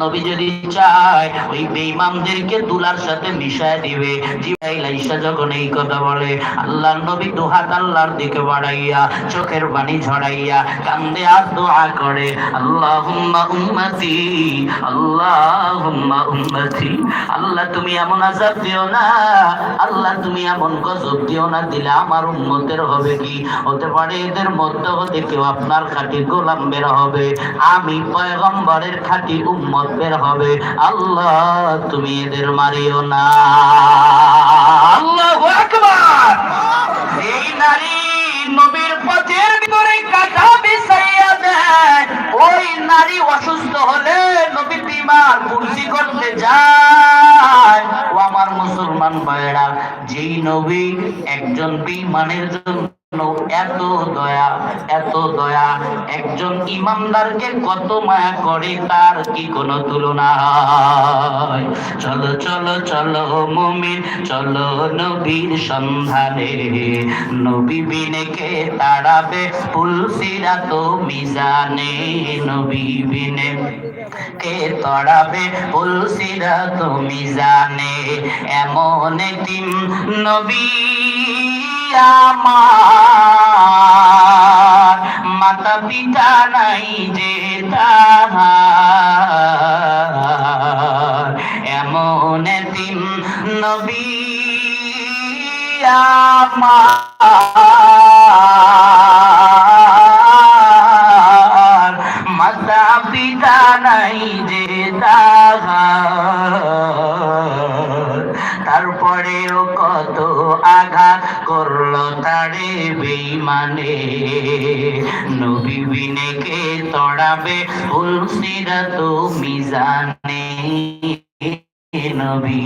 নবী যদি চায়, ওই তুলার সাথে মিশায় দিবে। যখন এই কথা বলে নবী আল্লাহর দিকে বাড়াইয়া, চোখের কান্দে আর দোয়া করে উম্মতি উম্মতি, আল্লাহ তুমি এমন আযাব দিও না, আল্লাহ তুমি এমন গজব দিও না, দিলে আমার উম্মতের হবে কি? হতে পারে এদের মধ্যে হতে কেউ আপনার খাঁটি গোলাম বের হবে। আমি পয়গম্বরের খাঁটি উম্মত বের হবে। আল্লাহ, তুমি এদের মারিও না। আল্লাহু এই নারী নবীর পথের ভিতরে কাটা দেয়। ওই নারী অসুস্থ হলে নবী বিমার কুর্সি করতে যায়। ও আমার মুসলমান ভাইয়েরা, যেই নবী একজন বিমানের জন্য এত দয়া এত দয়া। একজন ইমানদারকে কত মায়া করে, তার কি কোনো তুলনা? চলো চলো চলো মুমিন, চলো নবীর সন্ধানে। নবী বিনে কে তাড়াবে পুলসিরা তো মিজানে। নবী বিনে কে তড়াবে পুলসিরা তো মিজানে। এমন তিন নবী আমার। মাতা পিতা নাই যে তাহার। এমন তিন নবী আমার তড়াবে উলসিরা তো মিজানে নবী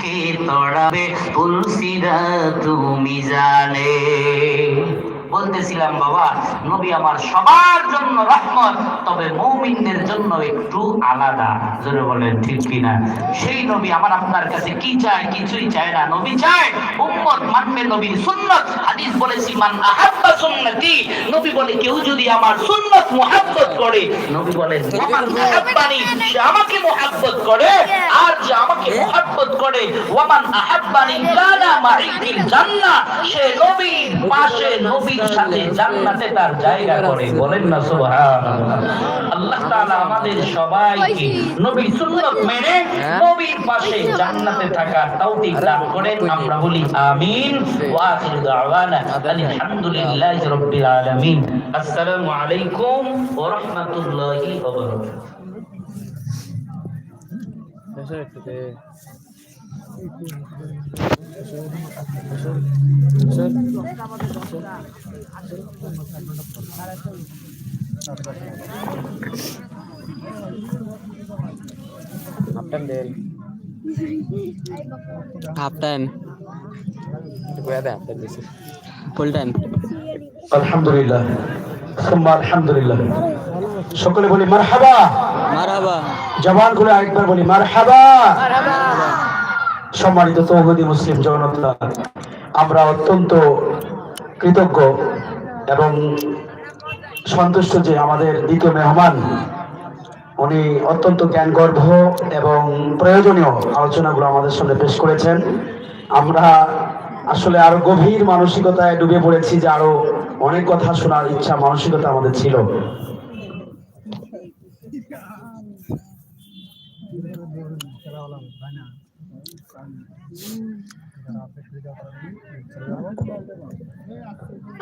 কে তড়াবে? তুলসিরা তুমি জানে। বলতেছিলাম, বাবা, নবী আমার সবার জন্য রহমত, তবে মৌমিনদের জন্য একটু আলাদা। জোরে বলেন, ঠিক কিনা? সেই নবী আমার আপনার কাছে কি চায়? কিছুই চায় না। নবী চায় উম্মত মানবে নবীর সুন্নত। হাদিস বলেছি, মান আহাব্বা সুন্নতি। নবী বলে, কেউ যদি আমার সুন্নত মুহাব্বত করে, নবী বলে, আমার মুহাব্বানি সে আমাকে মুহাব্বত করে, আর যে আমাকে মুহাব্বত করে ওয়ামান আহাব্বানি কানা মাই ফিল জান্নাহ। সে নবীর পাশে নবীর সাথে জান্নাতে তার জায়গা করে। বলেন না, সুবহানাল্লাহ। আল্লাহ তাআলা আমাদের সবাইকে নবীর সুন্নাত মেনে নবীর পাশে জান্নাতে থাকার তৌফিক দান করেন। আমরা বলি আমিন। ওয়া আখিরু দাওয়ানা আলহামদুলিল্লাহি রাব্বিল আলামিন। আসসালামু আলাইকুম ওয়া রাহমাতুল্লাহি ওয়া বারাকাতুহু। হাফটাইম দিছি ফুল টাইম আলহামদুলিল্লাহ। সুম্মা আলহামদুলিল্লাহ। সকলে বলি মারহাবা। মারহাবা। জবান করে আরেকবার বলি মারহাবা। সম্মানিত তৌহদি মুসলিম জনতা, আমরা অত্যন্ত কৃতজ্ঞ এবং সন্তুষ্ট যে আমাদের দ্বিতীয় মেহমান, উনি অত্যন্ত জ্ঞানগর্ভ এবং প্রয়োজনীয় আলোচনাগুলো আমাদের সামনে পেশ করেছেন। আমরা আসলে আরও গভীর মানসিকতায় ডুবে পড়েছি যে আরও অনেক কথা শোনার ইচ্ছা, মানসিকতা আমাদের ছিল।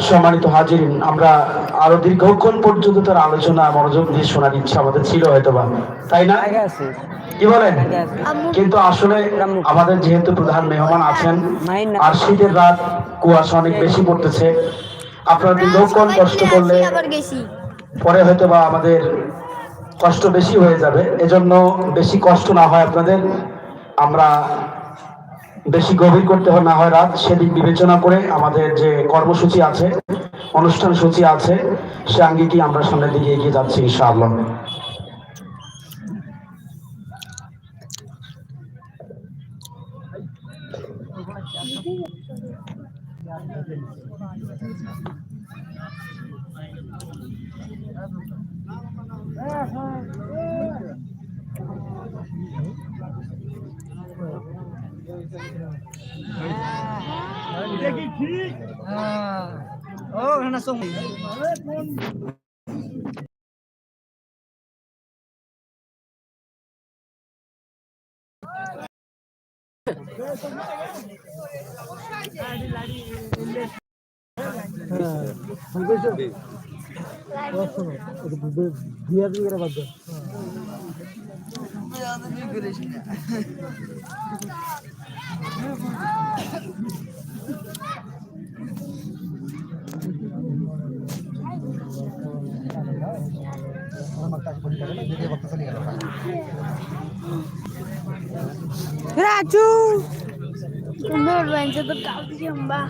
সম্মানিত হাজির আমরা আরও দীর্ঘক্ষণ পর্যন্ত তার আলোচনা মনোযোগ দিয়ে শোনার ইচ্ছা আমাদের ছিল হয়তোবা তাই না? কি বলেন? কিন্তু আসলে আমাদের যেহেতু প্রধান মেহমান আছেন আর শীতের রাত কুয়াশা অনেক বেশি পড়তেছে। আপনারা দীর্ঘক্ষণ কষ্ট করলে পরে হয়তো বা আমাদের কষ্ট বেশি হয়ে যাবে। এজন্য বেশি কষ্ট না হয় আপনাদের। আমরা বেশি গভীর করতে হয় না হয় রাত। সেদিক বিবেচনা করে আমাদের যে কর্মসূচি আছে, অনুষ্ঠান সূচি আছে, সে আঙ্গিকে আমরা সামনের দিকে এগিয়ে যাচ্ছি, ইনশাআল্লাহ। দেখি ঠিক ও ঘনা রাজু। নোট বানছে তো কাউকে আমরা?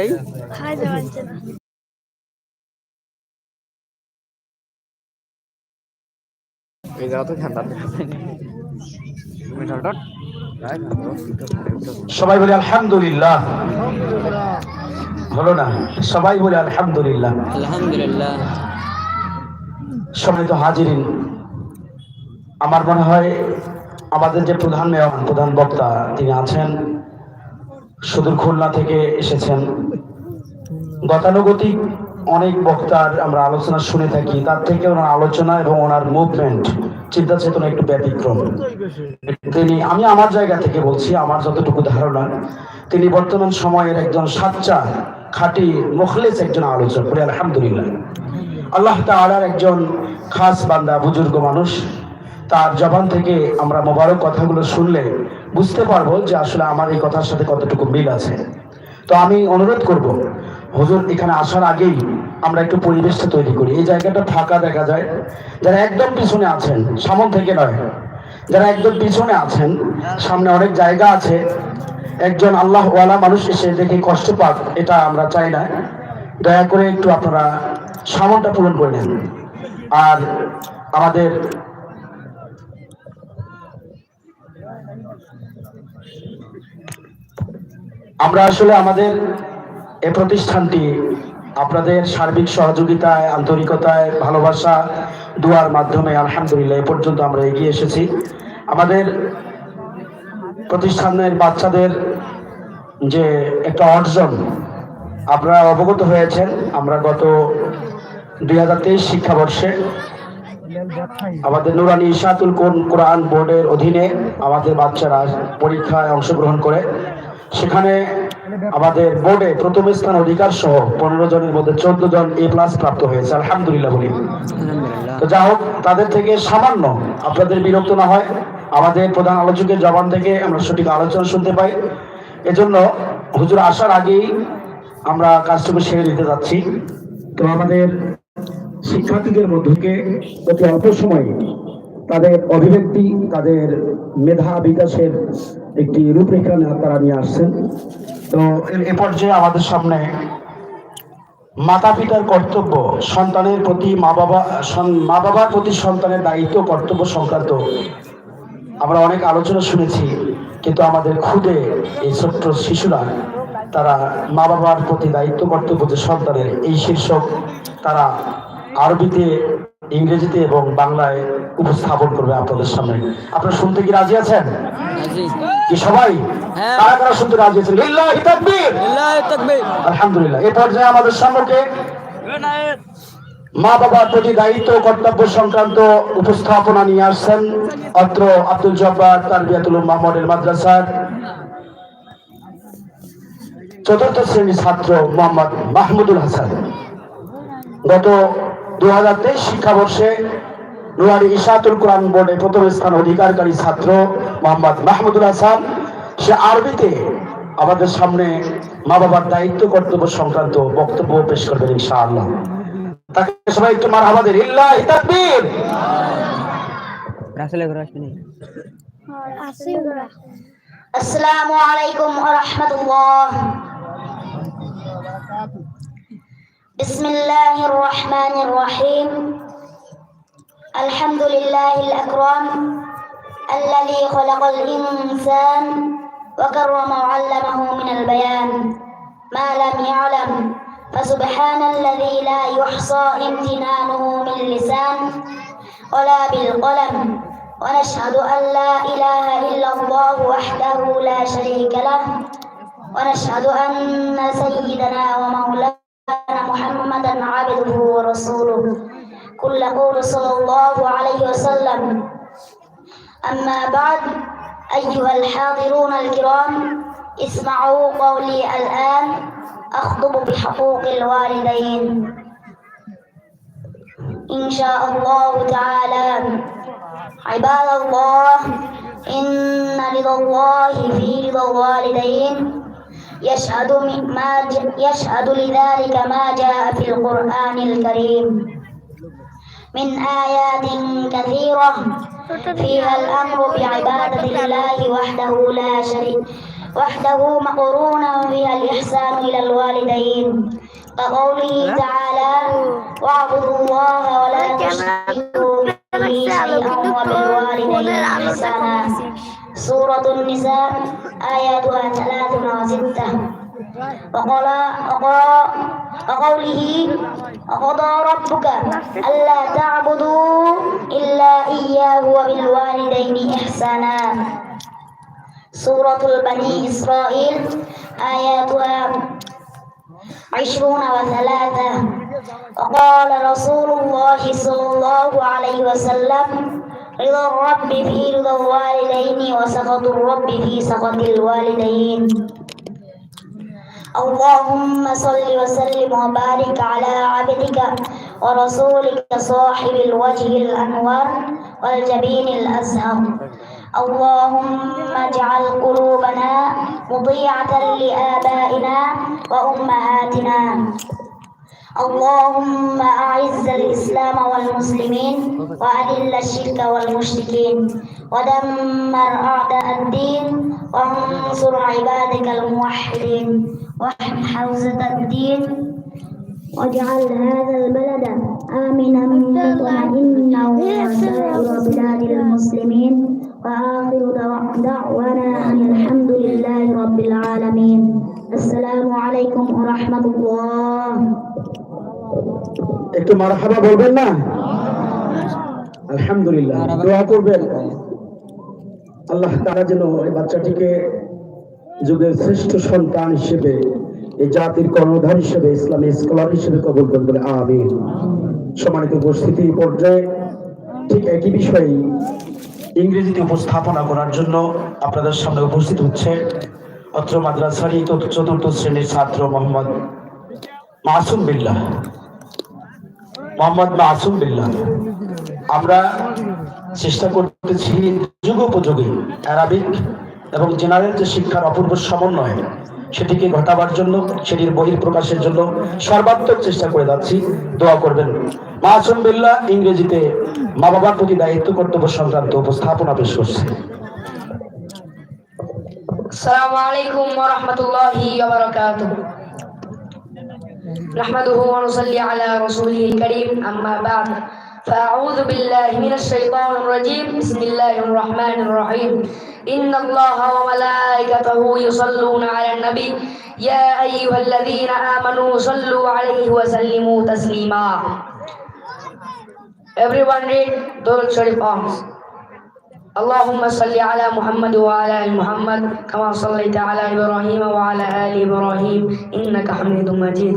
এই? পারছে না এই জায়গা ঠান্ডা সবাই বলে আলহামদুলিল্লাহ। হলো না সবাই বলে আলহামদুলিল্লাহ। আলহামদুলিল্লাহ। সম্মানিত হাজিরিন আমার মনে হয় আমাদের যে প্রধান মেহমান প্রধান বক্তা তিনি আছেন সুদূর খুলনা থেকে এসেছেন। গতানুগতিক অনেক বক্তার আমরা আলোচনা শুনে থাকি। তার থেকে ওনার আলোচনা এবং ওনার মুভমেন্ট চিন্তা চেতনা একটু ব্যতিক্রম। তিনি, আমি আমার জায়গা থেকে বলছি, আমার যতটুকু ধারণা, তিনি বর্তমান সময়ের একজন সাচ্চা, খাঁটি, মুখলেস একজন আলোচক, বলে আলহামদুলিল্লাহ। আল্লাহ তাআলার একজন খাস বান্দা, বুজুর্গ মানুষ। তার জবান থেকে আমরা মোবারক কথাগুলো শুনলে বুঝতে পারব যে আসলে আমার এই কথার সাথে কতটুকু মিল আছে। তো আমি অনুরোধ করব, হুজুর, এখানে আসার আগেই আমরা একটু পরিবেশটা তৈরি করি। এই জায়গাটা ফাঁকা দেখা যায়। যারা একদম পিছনে আছেন, সামন থেকে নয়, যারা একদম পিছনে আছেন, সামনে অনেক জায়গা আছে। একজন আল্লাহ ওয়ালা মানুষ এসে দেখে কষ্ট পাক, এটা আমরা চাই না। দয়া করে একটু আপনারা সামনটা পূরণ করে নেন। আর আমাদের আমরা আসলে আমাদের এই প্রতিষ্ঠানটি আপনাদের সার্বিক সহযোগিতায়, আন্তরিকতায়, ভালোবাসা, দুয়ার মাধ্যমে আলহামদুলিল্লাহ এ পর্যন্ত আমরা এগিয়ে এসেছি। আমাদের প্রতিষ্ঠানের বাচ্চাদের যে একটা অর্জন, আপনারা অবগত হয়েছেন, আমরা গত দুই হাজার তেইশ শিক্ষাবর্ষে আমাদের নুরানি ইশাতুল কোরআন বোর্ডের অধীনে আমাদের বাচ্চারা পরীক্ষায় অংশগ্রহণ করে সেখানে আমাদের বোর্ডে প্রথম স্থান অধিকার সহ পনেরো জনের মধ্যে চোদ্দ জন এ প্লাস প্রাপ্ত হয়েছে, আলহামদুলিল্লাহ বলি। তো যা হোক, তাদের থেকে সামান্য আপনাদের বিরক্ত না হয়, আমাদের প্রধান আলোচকের জবান থেকে আমরা সঠিক আলোচনা শুনতে পাই। এজন্য হুজুর আসার আগেই আমরা কাজটুকু সেরে দিতে যাচ্ছি। তো আমাদের শিক্ষার্থীদের মধ্যে অতি অল্প সময়ে তাদের অভিব্যক্তি, তাদের মেধা বিকাশের একটি রূপরেখা তারা নিয়ে আসছেন। তো এ- পর্যায়ে আমাদের সামনে মাতা পিতার কর্তব্য, সন্তানের প্রতি মা বাবা মা বাবার প্রতি সন্তানের দায়িত্ব, কর্তব্য সংক্রান্ত আমরা অনেক আলোচনা শুনেছি, কিন্তু আমাদের খুদে এই ছোট্ট শিশুরা, তারা মা বাবার প্রতি দায়িত্ব, কর্তব্য যে সন্তানের এই শীর্ষক, তারা আরবিতে ইংরেজিতে এবং বাংলায় উপস্থাপন করবে আপনাদের সামনে। আপনারা শুনতে কি রাজি আছেন? কি সবাই? হ্যাঁ। কারা কারা শুনতে রাজি আছেন? লিল্লাহি তাকবীর! আল্লাহ তাকবীর। আলহামদুলিল্লাহ। এই পর্যায়ে আমাদের সম্মুখে মা বাবার প্রতি দায়িত্ব কর্তব্য সংক্রান্ত উপস্থাপনা নিয়ে আসছেন অত্র আব্দুল জব্বার তারবিয়াতুল মাহমুদের মাদ্রাসার চতুর্থ শ্রেণির ছাত্র মোহাম্মদ মাহমুদুল হাসান। গত দু হাজার তেইশ শিক্ষাবর্ষে নুরানি ইশাতুল কোরআন বোর্ডে প্রথম স্থান অধিকারকারী ছাত্র মোহাম্মদ মাহমুদুল হাসান। সে আরবিতে আমাদের সামনে মা বাবার দায়িত্ব কর্তব্য সংক্রান্ত বক্তব্য পেশ করবেন ইনশাআল্লাহ। তাকে সবাই একটু মার আমাদের ইল্লাহ তাকবীর! রাসেলের ঘর আসবে আসসালামু আলাইকুম ওয়া রাহমাতুল্লাহ। بسم الله الرحمن الرحيم الحمد لله الأكرم الذي خلق الإنسان وكرم وعلمه من البيان ما لم يعلم فسبحان الذي لا يحصى امتنانه من لسان ولا بالقلم ونشهد أن لا إله إلا الله وحده لا شريك له ونشهد أن سيدنا ومولانا محمدا عبده ورسوله. كل قول صلى الله عليه وسلم. أما بعد أيها الحاضرون الكرام اسمعوا قولي الآن. أخطب بحقوق الوالدين. إن شاء الله تعالى. عباد الله إن رضا الله في رضا الوالدين. يشهد ما يشهد لذلك ما جاء في القرآن الكريم. من آيات كثيرة فيها الأمر بعبادة الله وحده لا شريك وحده مقرونا بها الإحسان إلى الوالدين. كقوله تعالى واعبدوا الله ولا تشركوا به شيئا وبالوالدين إحسانا. سورة النساء آياتها ثلاث وستة. وقال وقوله وقضى ربك ألا تعبدوا إلا إياه وبالوالدين إحسانا. سورة البني إسرائيل آياتها عشرون وثلاثة. وقال رسول الله صلى الله عليه وسلم رضا الرب في رضا الوالدين وسخط الرب في سخط الوالدين. اللهم صل وسلم وبارك على عبدك ورسولك صاحب الوجه الأنور والجبين الأزهر. اللهم اجعل قلوبنا مطيعة لآبائنا وأمهاتنا. اللهم أعز الإسلام والمسلمين وأذل الشرك والمشركين ودمر أعداء الدين وانصر عبادك الموحدين واحم حوزة الدين واجعل هذا البلد آمنا مطمئنا وسائر بلاد المسلمين وآخر دعو- دعوانا أن الحمد لله رب العالمين. السلام عليكم ورحمة الله. একটু মারহাবা বলবেন না? আলহামদুলিল্লাহ দোয়া করবেন। আল্লাহ তারা যেন এই বাচ্চাটিকে যুগের শ্রেষ্ঠ সন্তান হিসেবে এই জাতির কর্ণধার হিসেবে ইসলামী স্কলার হিসেবে কবুল করবেন বলে আমি সম্মানিত উপস্থিতি পর্যায়ে ঠিক একই বিষয়ে ইংরেজিতে উপস্থাপনা করার জন্য আপনাদের সামনে উপস্থিত হচ্ছে অত্র মাদ্রাসারই চতুর্থ শ্রেণির ছাত্র মোহাম্মদ মাসুম বিল্লাহ। মোহাম্মদ মাসুমুল্লাহ আমরা চেষ্টা করতেছি যুগোপযোগী অ্যারাবিক এবং জেনারেল যে শিক্ষার অপূর্ব সমন্বয়, সেটিকে ঘটাবার জন্য, সেটির বহির প্রকাশের জন্য সর্বাত্মক চেষ্টা করে যাচ্ছি। দোয়া করবেন। মাসুম বিল্লাহ ইংরেজিতে মা বাবার প্রতি দায়িত্ব, কর্তব্য সংক্রান্ত উপস্থাপনা পেশ করছে। আসসালামু আলাইকুম ওয়া রাহমাতুল্লাহি ওয়া বারাকাতুহু। نحمده ونصلي على رسوله الكريم أما بعد فأعوذ بالله من الشيطان الرجيم. بسم الله الرحمن الرحيم. إن الله وملائكته يصلون على النبي. يا أيها الذين آمنوا صلوا عليه وسلموا تسليما. Everyone read Durul Sharif Arms. اللهم صل على محمد وعلى آل محمد كما صليت على إبراهيم وعلى آل إبراهيم إنك حميد مجيد.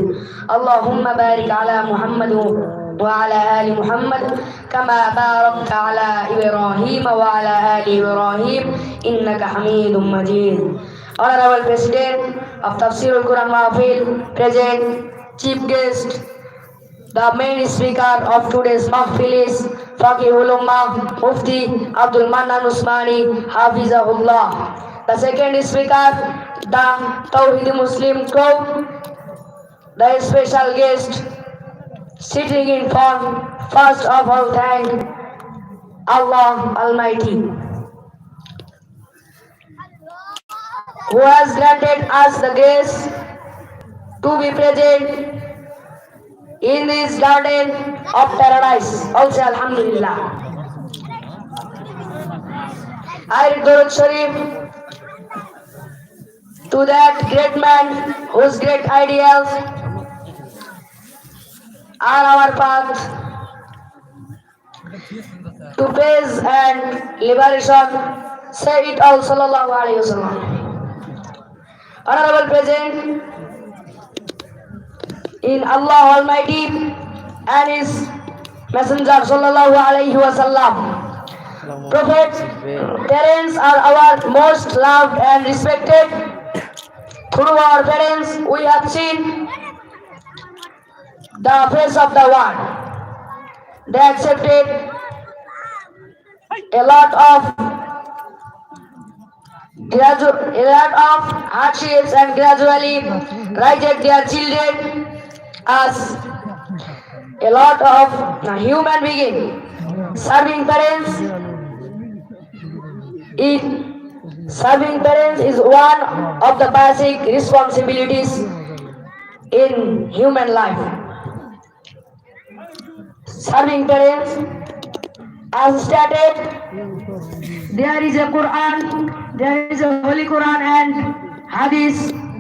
اللهم بارك على محمد وعلى آل محمد كما باركت على إبراهيم وعلى آل إبراهيم إنك حميد مجيد. Honorable President of Tafsir al-Quran Mahfil, present Chief Guest, The main speaker of today's mahfil is Faqihul Ummah Mufti Abdul Manan Usmani Hafizahullah. The second speaker, the Tawhid Muslim crowd, the special guest sitting in front, first of all thank Allah Almighty. Who has granted us the grace to be present in this garden of paradise. Also, Alhamdulillah. I read Sharif to that great man whose great ideals are our path to peace and liberation. Say it all, Sallallahu Alaihi Wasallam. Honorable President, in Allah Almighty and His Messenger Sallallahu Alaihi Wasallam. Prophets, parents are our most loved and respected. Through our parents, we have seen the face of the world. They accepted a lot of a lot of hardships and gradually raised their children as a lot of human being. Serving parents is serving parents is one of the basic responsibilities in human life. Serving parents, as stated, there is a Quran, there is a Holy Quran and Hadith